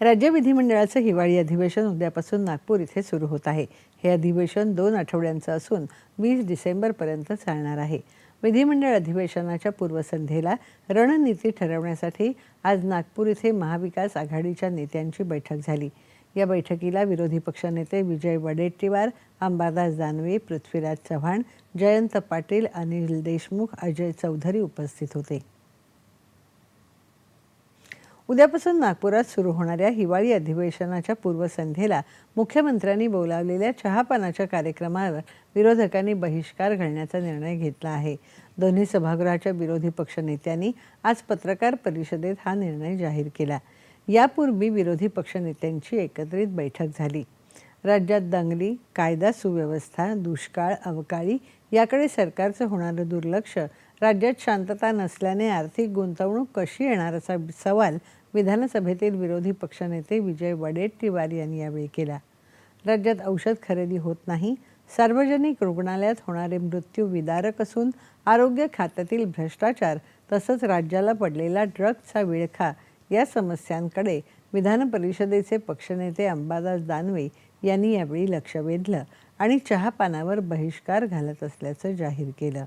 राज्य विधिमंडळाचं हिवाळी अधिवेशन उद्यापासून नागपूर इथे सुरू होत आहे. हे अधिवेशन दोन आठवड्यांचं असून वीस डिसेंबरपर्यंत चालणार आहे. विधिमंडळ अधिवेशनाच्या पूर्वसंध्येला रणनीती ठरवण्यासाठी आज नागपूर इथे महाविकास आघाडीच्या नेत्यांची बैठक झाली. या बैठकीला विरोधी पक्षनेते विजय वडेट्टीवार अंबादास दानवे पृथ्वीराज चव्हाण जयंत पाटील अनिल देशमुख अजय चौधरी उपस्थित होते. उद्यापासून नागपुरात सुरू होणाऱ्या हिवाळी अधिवेशनाच्या पूर्वसंध्येला मुख्यमंत्र्यांनी बोलावलेल्या चहापानाच्या कार्यक्रमावर विरोधकांनी बहिष्कार घालण्याचा निर्णय घेतला आहे. दोन्ही सभागृहाच्या विरोधी पक्षनेत्यांनी आज पत्रकार परिषदेत हा निर्णय जाहीर केला. यापूर्वी विरोधी पक्षनेत्यांची एकत्रित बैठक झाली. राज्यात दंगली कायदा सुव्यवस्था दुष्काळ अवकाळी याकडे सरकारचं होणारं दुर्लक्ष राज्यात शांतता नसल्याने आर्थिक गुंतवणूक कशी येणार असा सवाल विधानसभेतील विरोधी पक्षनेते विजय वडेट्टीवार यांनी यावेळी केला. राज्यात औषध खरेदी होत नाही सार्वजनिक रुग्णालयात होणारे मृत्यू विदारक असून आरोग्य खात्यातील भ्रष्टाचार तसंच राज्याला पडलेला ड्रग्जचा विळखा या समस्यांकडे विधान परिषदेचे पक्षनेते अंबादास दानवे यांनी यावेळी लक्ष वेधलं. आणि चहापानावर बहिष्कार घालत असल्याचं जाहीर केलं.